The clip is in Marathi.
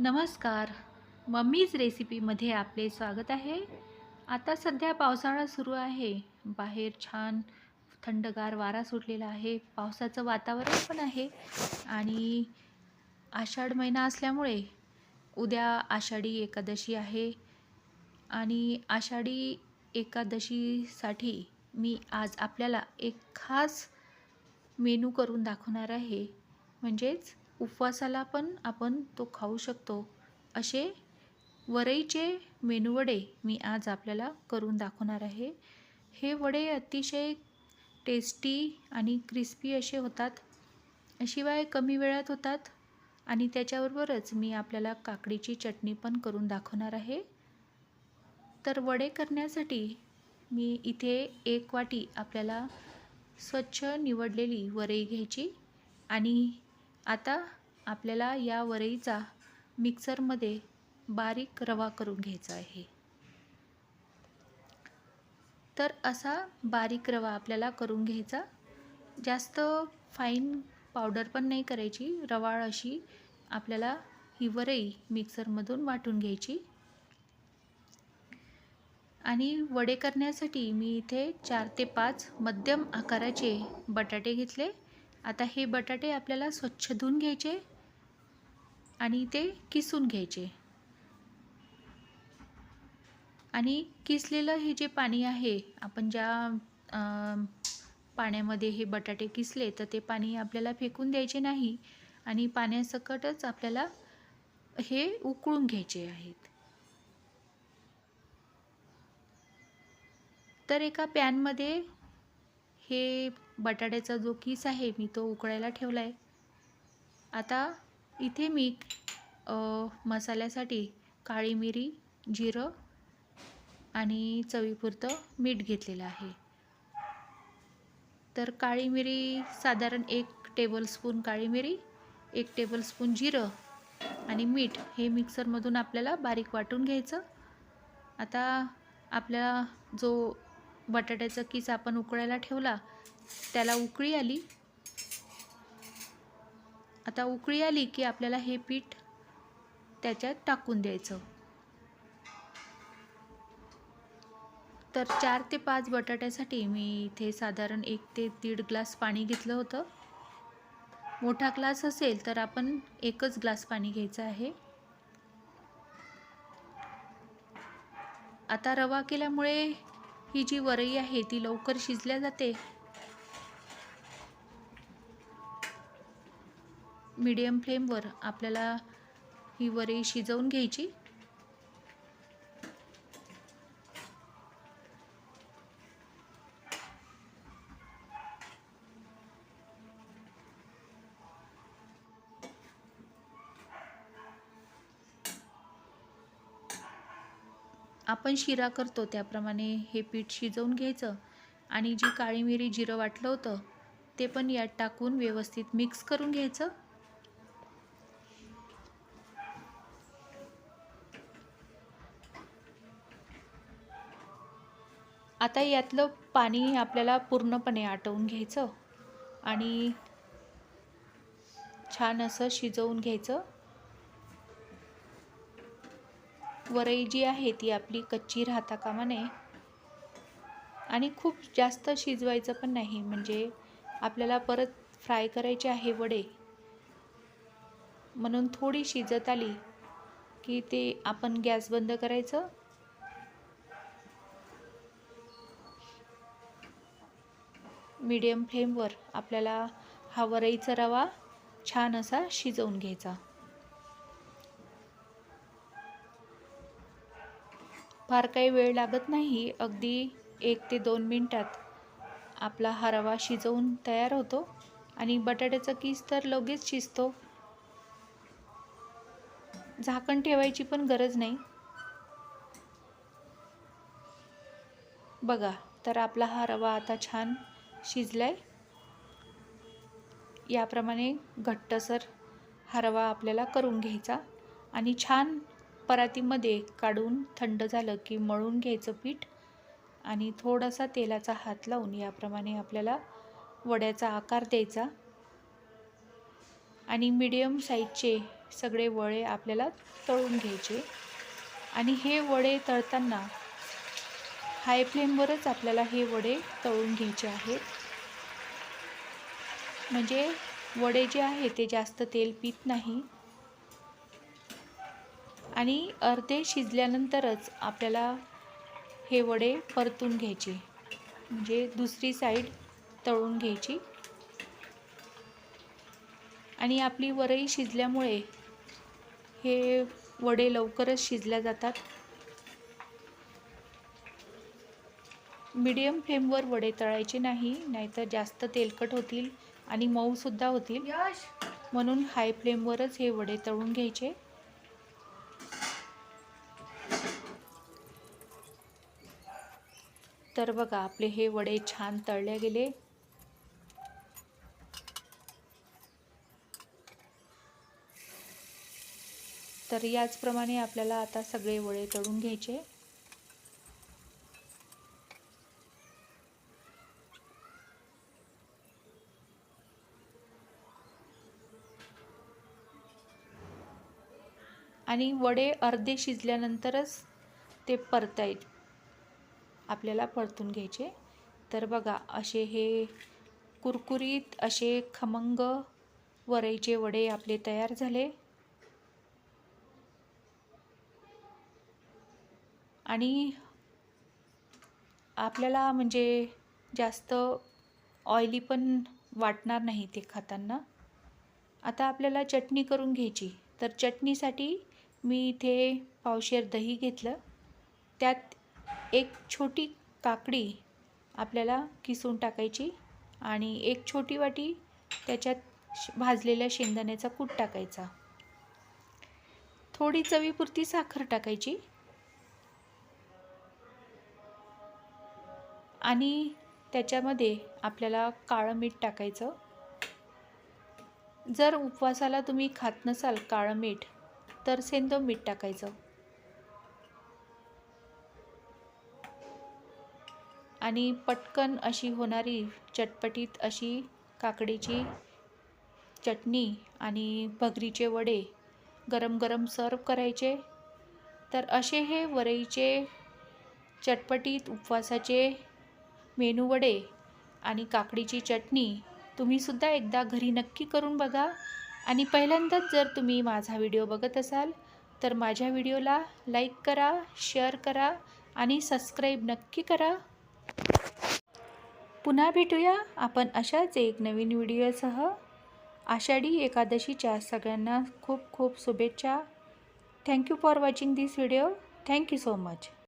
नमस्कार. मम्मीज रेसिपीमध्ये आपले स्वागत आहे. आता सध्या पावसाळा सुरू आहे. बाहेर छान थंडगार वारा सुटलेला आहे. पावसाचं वातावरण पण आहे. आणि आषाढ महिना असल्यामुळे उद्या आषाढी एकादशी आहे. आणि आषाढी एकादशीसाठी मी आज आपल्याला एक खास मेनू करून दाखवणार आहे. म्हणजेच उपवासाला पण आपण तो खाऊ शकतो. असे वरईचे मेनू वडे मी आज आपल्याला करून दाखवणार आहे. हे वडे अतिशय टेस्टी आणि क्रिस्पी असे होतात. शिवाय कमी वेळात होतात आणि त्याच्याबरोबरच मी आपल्याला काकडीची चटणी पण करून दाखवणार आहे. तर वडे करण्यासाठी मी इथे एक वाटी आपल्याला स्वच्छ निवडलेली वरई घ्यायची आणि आता आपल्याला या वरईचा मिक्सरमध्ये बारीक रवा करून घ्यायचा आहे. तर असा बारीक रवा आपल्याला करून घ्यायचा. जास्त फाईन पावडर पण नाही करायची. रवाळ अशी आपल्याला ही वरई मिक्सरमधून वाटून घ्यायची. आणि वडे करण्यासाठी मी इथे चार ते पाच मध्यम आकाराचे बटाटे घेतले. आता हे बटाटे आपल्याला स्वच्छ धुवून घ्यायचे आणि ते किसून घ्यायचे. आणि किसलेलं हे जे पाणी आहे आपण ज्या पाण्यामध्ये हे बटाटे किसले तर ते पाणी आपल्याला फेकून द्यायचे नाही आणि पाण्यासकटच आपल्याला हे उकळून घ्यायचे आहेत. तर एका पॅनमध्ये हे बटाट्याचा जो किस आहे मी तो उकळायला ठेवला आहे आता इथे मी मसाल्यासाठी काळी मिरी जिरं आणि चवीपुरतं मीठ घेतलेलं आहे. तर काळी मिरी साधारण एक टेबलस्पून काळी मिरी एक टेबलस्पून जिरं आणि मीठ हे मिक्सरमधून आपल्याला बारीक वाटून घ्यायचं. आता आपला जो बटाट्याचा किस आपण उकळायला ठेवला त्याला उकळी आली. आता उकळी आली की आपल्याला हे पीठ त्याच्यात टाकून द्यायचं. तर चार ते पाच बटाट्यासाठी मी इथे साधारण एक ते दीड ग्लास पाणी घेतलं होतं. मोठा ग्लास असेल तर आपण एकच ग्लास पाणी घ्यायचं आहे. आता रवा केल्यामुळे ही जी वरई आहे ती लवकर शिजल्या जाते. मीडियम फ्लेमवर आपल्याला ही वरी शिजवून घ्यायची. आपण शिरा करतो त्याप्रमाणे हे पीठ शिजवून घ्यायचं आणि जी काळी मिरी जिरं वाटलं होतं ते पण यात टाकून व्यवस्थित मिक्स करून घ्यायचं. आता यातलं पाणी आपल्याला पूर्णपणे आटवून घ्यायचं आणि छान असं शिजवून घ्यायचं. वरई जी आहे ती आपली कच्ची राहता कामा नये आणि खूप जास्त शिजवायचं पण नाही म्हणजे आपल्याला परत फ्राय करायचे आहे वडे. म्हणून थोडी शिजत आली की ते आपण गॅस बंद करायचं मीडियम फ्लेमवर आपल्याला हा वरईचा रवा छान असा शिजवून घ्यायचा. फार काही वेळ लागत नाही अगदी एक ते दोन मिनटात आपला हा रवा शिजवून तयार होतो आणि बटाट्याचा किस तर लगेच शिजतो. झाकण ठेवायची पण गरज नाही. बघा तर आपला हा रवा आता छान शिजलाय. याप्रमाणे घट्टसर हा रवा आपल्याला करून घ्यायचा आणि छान परातीमध्ये काढून थंड झालं की मळून घ्यायचं पीठ आणि थोडासा तेलाचा हात लावून याप्रमाणे आपल्याला वड्याचा आकार द्यायचा. आणि मीडियम साईजचे सगळे वडे आपल्याला तळून घ्यायचे. आणि हे वडे तळताना हाय फ्लेमवरच आपल्याला हे वडे तळून घ्यायचे आहेत. म्हणजे वडे जे आहे ते जास्त तेल पित नाही. आणि अर्धे शिजल्यानंतरच आपल्याला हे वडे परतून घ्यायचे. म्हणजे दुसरी साईड तळून घ्यायची. आणि आपली वरई शिजल्यामुळे हे वडे लवकरच शिजल्या जातात. मीडियम फ्लेमवर वडे तळायचे नाही नाहीतर जास्त तेलकट होतील आणि मऊसुद्धा होतील. म्हणून हाय फ्लेमवरच हे वडे तळून घ्यायचे. तर बघा आपले हे वडे छान तळले गेले. तर याचप्रमाणे आपल्याला आता सगळे वडे तळून घ्यायचे. आणि वडे अर्धे शिजल्यानंतरच ते परताय आपल्याला परतून घ्यायचे. तर बघा असे हे कुरकुरीत असे खमंग वरईचे वडे आपले तयार झाले. आणि आपल्याला म्हणजे जास्त ऑइली पण वाटणार नाही ते खाताना. आता आपल्याला चटणी करून घ्यायची. तर चटणीसाठी मी इथे पावशेर दही घेतलं. त्यात एक छोटी काकडी आपल्याला किसून टाकायची आणि एक छोटी वाटी त्याच्यात भाजलेल्या शेंगदाण्याचा कूट टाकायचा. थोडी चवीपुरती साखर टाकायची. आणि त्याच्यामध्ये आपल्याला काळं मीठ टाकायचं. जर उपवासाला तुम्ही खात नसाल काळं मीठ तर सेंदो मीठ टाकायचं. आणि पटकन अशी होणारी चटपटीत अशी काकडीची चटणी आणि भगरीचे वडे गरम गरम सर्व करायचे. तर असे हे वरईचे चटपटीत उपवासाचे मेनू वडे आणि काकडीची चटणी तुम्हीसुद्धा एकदा घरी नक्की करून बघा. आणि पहिल्यांदाच जर तुम्ही माझा व्हिडिओ बघत असाल तर माझ्या व्हिडिओला लाईक करा शेअर करा आणि सबस्क्राईब नक्की करा. पुन्हा भेटूया आपण अशाच एक नवीन व्हिडिओसह. आषाढी एकादशीच्या सगळ्यांना खूप खूप शुभेच्छा. Thank you for watching this video thank you so much